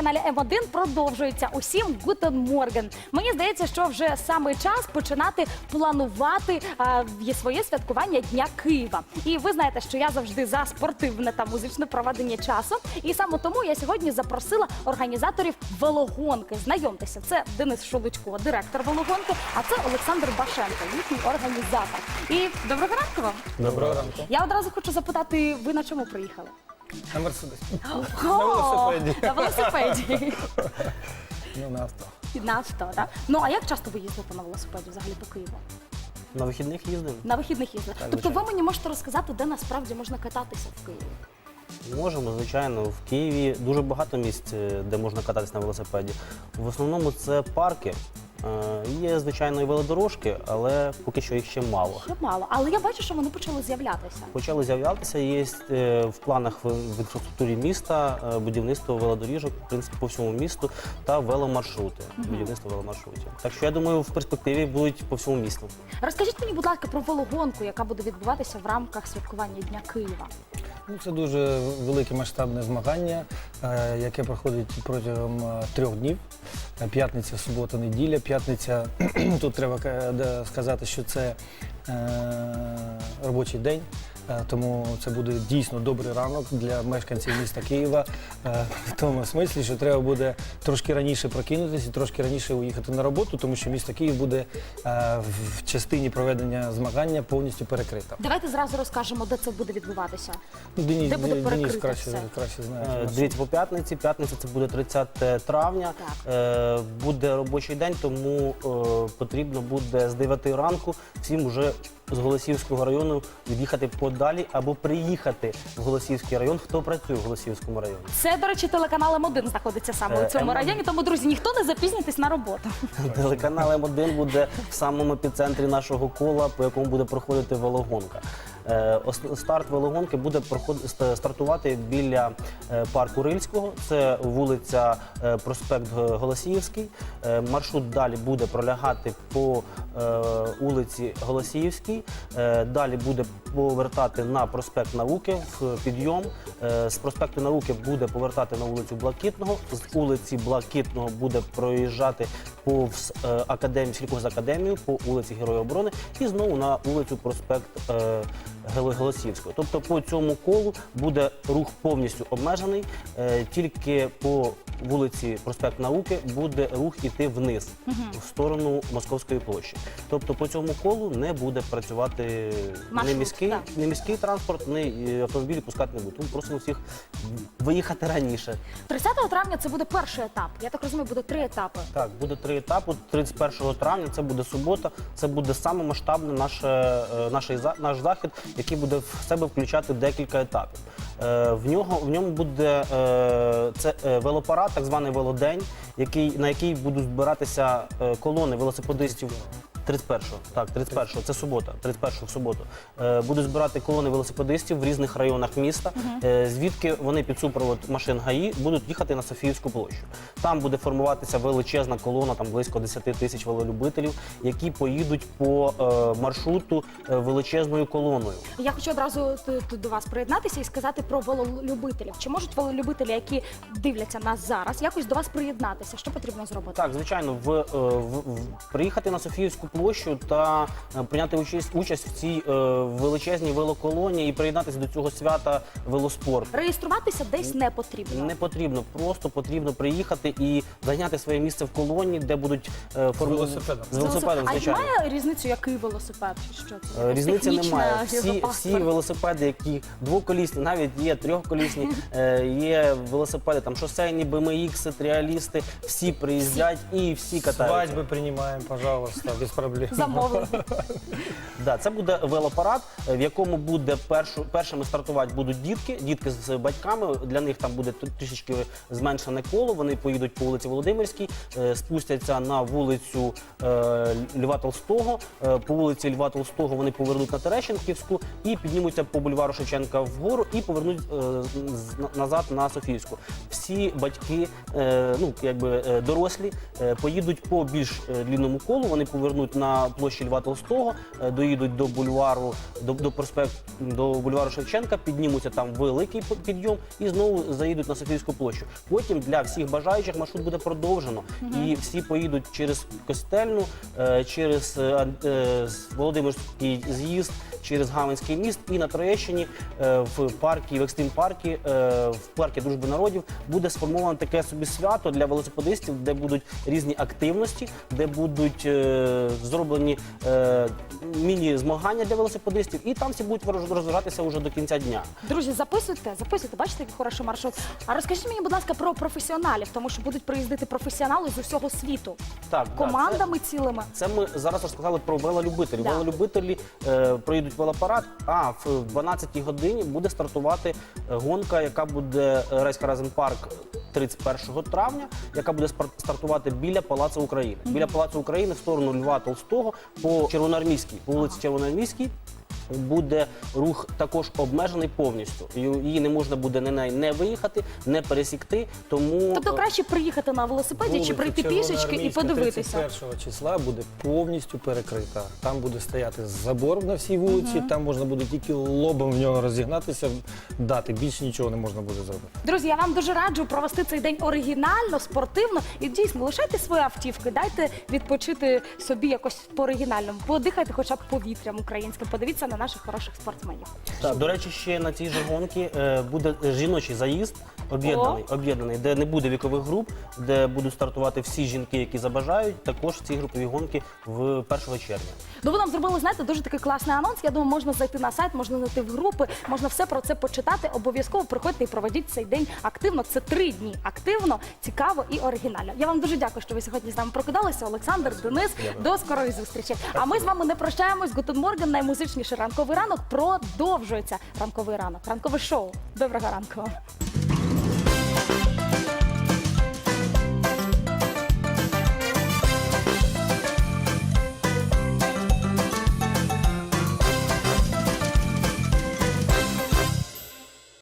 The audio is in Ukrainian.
каналі М1 продовжується. Усім гутен морген. Мені здається, що вже саме час починати планувати а, своє святкування Дня Києва. І ви знаєте, що я завжди за спортивне та музичне проведення часу. І саме тому я сьогодні запросила організаторів велогонки. Знайомтеся, це Денис Шолочко, директор велогонки, а це Олександр Башенко, їхній організатор. І доброго ранку вам. Доброго ранку. Я одразу хочу запитати, ви на чому приїхали? На Мерседес. О, велосипеді. На велосипеді. Ну, на авто. На авто, так? Ну а як часто ви їздите на велосипеді взагалі по Києву? На вихідних їздив? На вихідних їздите? Так, тобто ви звичайно. мені можете розказати, де насправді можна кататися в Києві? Можемо, звичайно. В Києві дуже багато місць, е, де можна кататися на велосипеді. В основному це парки. Е, Є, звичайно, і велодорожки, але поки що їх ще мало. Ще мало, але я бачу, що вони почали з'являтися. Почали з'являтися, є е, в планах в в інфраструктурі міста е, будівництво велодоріжок, в принципі, по всьому місту та веломаршрути. Будівництво веломаршрутів. Так що я думаю, в перспективі будуть по всьому місту. Розкажіть мені, будь ласка, про велогонку, яка буде відбуватися в рамках святкування Дня Києва. Ну, це дуже велике масштабне змагання, е, яке проходить протягом е, трьох днів. Е, П'ятниця, субота, неділя. П'ятниця, тут треба сказати, що це робочий день. Е, Тому це буде дійсно добрий ранок для мешканців міста Києва. е, В тому смислі, що треба буде трошки раніше прокинутися і трошки раніше уїхати на роботу, тому що місто Київ буде е, в частині проведення змагання повністю перекрито. Давайте зразу розкажемо, де це буде відбуватися. Ну, Деніс, Де буде Деніс краще, краще знає. Дивіться по п'ятниці. П'ятниця це буде 30 травня. Так. Буде робочий день, тому потрібно буде з 9 ранку всім уже з Голосівського району від'їхати подалі або приїхати в Голосівський район. Хто працює в Голосівському районі? Це, до речі, телеканал М1 знаходиться саме Е, у цьому М1. районі. Тому, друзі, ніхто не запізнітесь на роботу. Телеканал М1 буде в самому епіцентрі нашого кола, по якому буде проходити велогонка. Е, ос- Старт велогонки буде проход- ст- стартувати біля е, парку Рильського. Це вулиця е, проспект Г- Голосіївський. Е, Маршрут далі буде пролягати по е, вулиці Голосіївській. Е, Далі буде повертати на проспект Науки в підйом. Е, З проспекту Науки буде повертати на вулицю Блакитного. З вулиці Блакитного буде проїжджати повз академію, сільхозакадемію по вулиці Героя оборони і знову на вулицю проспект Голосіївського. Тобто по цьому колу буде рух повністю обмежений. Тільки по вулиці Проспект Науки буде рух іти вниз в сторону Московської площі. Тобто по цьому колу не буде працювати Маршрут, не міський, так. не міський транспорт, ні автомобілі пускати не буде. Тому просимо всіх виїхати раніше. 30 травня це буде перший етап. Я так розумію, буде три етапи. Так, буде три етапи. 31 травня це буде субота. Це буде саме масштабний наш, е, наш, наш захід, який буде в себе включати декілька етапів. Е, В нього в ньому буде це е, велопарад, так званий велодень, який на який будуть збиратися е, колони велосипедистів. 31-го, так, 31-го, це субота, 31-го в суботу. Е, будуть збирати колони велосипедистів в різних районах міста, е, звідки вони під супровод машин ГАІ будуть їхати на Софіївську площу. Там буде формуватися величезна колона, там близько 10 тисяч велолюбителів, які поїдуть по е, маршруту е, величезною колоною. Я хочу одразу т- т- до вас приєднатися і сказати про велолюбителів. Чи можуть велолюбителі, які дивляться нас зараз, якось до вас приєднатися? Що потрібно зробити? Так, звичайно, в, е, в, в приїхати на Софіївську площу та е, прийняти участь, участь в цій е, величезній велоколоні і приєднатися до цього свята велоспорту. Реєструватися десь не потрібно. Не потрібно, просто потрібно приїхати і зайняти своє місце в колоні, де будуть е, форму- велосипедом. З велосипедом, а звичайно. має різницю, який велосипед? Чи що це? Е, Різниці немає. Всі, всі велосипеди, які двоколісні, навіть є трьохколісні, е, є велосипеди, там шосейні, BMX, тріалісти, всі приїздять і всі катаються. Свадьбы принимаем, пожалуйста, без проблем. Замовлення. Да, це буде велопарад, в якому буде першу, першими стартувати будуть дітки, дітки з батьками. Для них там буде трішечки зменшене коло. Вони поїдуть по вулиці Володимирській, е, спустяться на вулицю е, Льва Толстого. Е, по вулиці Льва Толстого вони повернуть на Терещенківську і піднімуться по бульвару Шевченка вгору і повернуть е, з- назад на Софіївську. Всі батьки, е, ну якби е, дорослі, е, поїдуть по більш е, длинному колу. Вони повернуть стануть на площі Льва Толстого, е, доїдуть до бульвару, до, до проспект до бульвару Шевченка, піднімуться там великий підйом і знову заїдуть на Софійську площу. Потім для всіх бажаючих маршрут буде продовжено, і всі поїдуть через Костельну, е, через е, Володимирський з'їзд, через Гаванський міст і на Троєщині в паркі, в екстрім паркі, в паркі Дружби народів буде сформовано таке собі свято для велосипедистів, де будуть різні активності, де будуть зроблені е, міні-змагання для велосипедистів, і там всі будуть роз- розвиватися вже до кінця дня. Друзі, записуйте, записуйте, бачите, який хороший маршрут. А розкажіть мені, будь ласка, про професіоналів, тому що будуть приїздити професіонали з усього світу, Так, да, командами цілими. Це ми зараз розказали про велолюбителів. Да. Велолюбителі е, проїдуть велопарад, а в 12-й годині буде стартувати е, гонка, яка буде е, Рейс Харазен Парк 31 травня, яка буде спар- стартувати біля Палацу України. Біля Палацу України в сторону Льва Толстого по Червоноармійській, по вулиці Червоноармійській. Буде рух також обмежений повністю. Її не можна буде на не виїхати, не пересікти. Тому Тобто е, краще приїхати на велосипеді чи прийти пішечки і подивитися. 31 числа буде повністю перекрита. Там буде стояти забор на всій вулиці, там можна буде тільки лобом в нього розігнатися, дати. Більше нічого не можна буде зробити. Друзі, я вам дуже раджу провести цей день оригінально, спортивно і дійсно лишайте свої автівки, дайте відпочити собі якось по оригінальному. Подихайте хоча б повітрям українським. Подивіться на наших хороших спортсменів. Так, до речі, ще на цій же гонці е, буде жіночий заїзд об'єднаний, об'єднаний, де не буде вікових груп, де будуть стартувати всі жінки, які забажають. Також ці групові гонки в 1 червня. Ну ви нам зробили, знаєте, дуже такий класний анонс. Я думаю, можна зайти на сайт, можна зайти в групи, можна все про це почитати. Обов'язково приходьте і проведіть цей день активно. Це три дні активно, цікаво і оригінально. Я вам дуже дякую, що ви сьогодні з нами прокидалися. Олександр, Денис. До скорої зустрічі. А ми з вами не прощаємось. Гутен Морген, наймузичніший ранковий ранок продовжується. Ранковий ранок, ранкове шоу. Доброго ранку.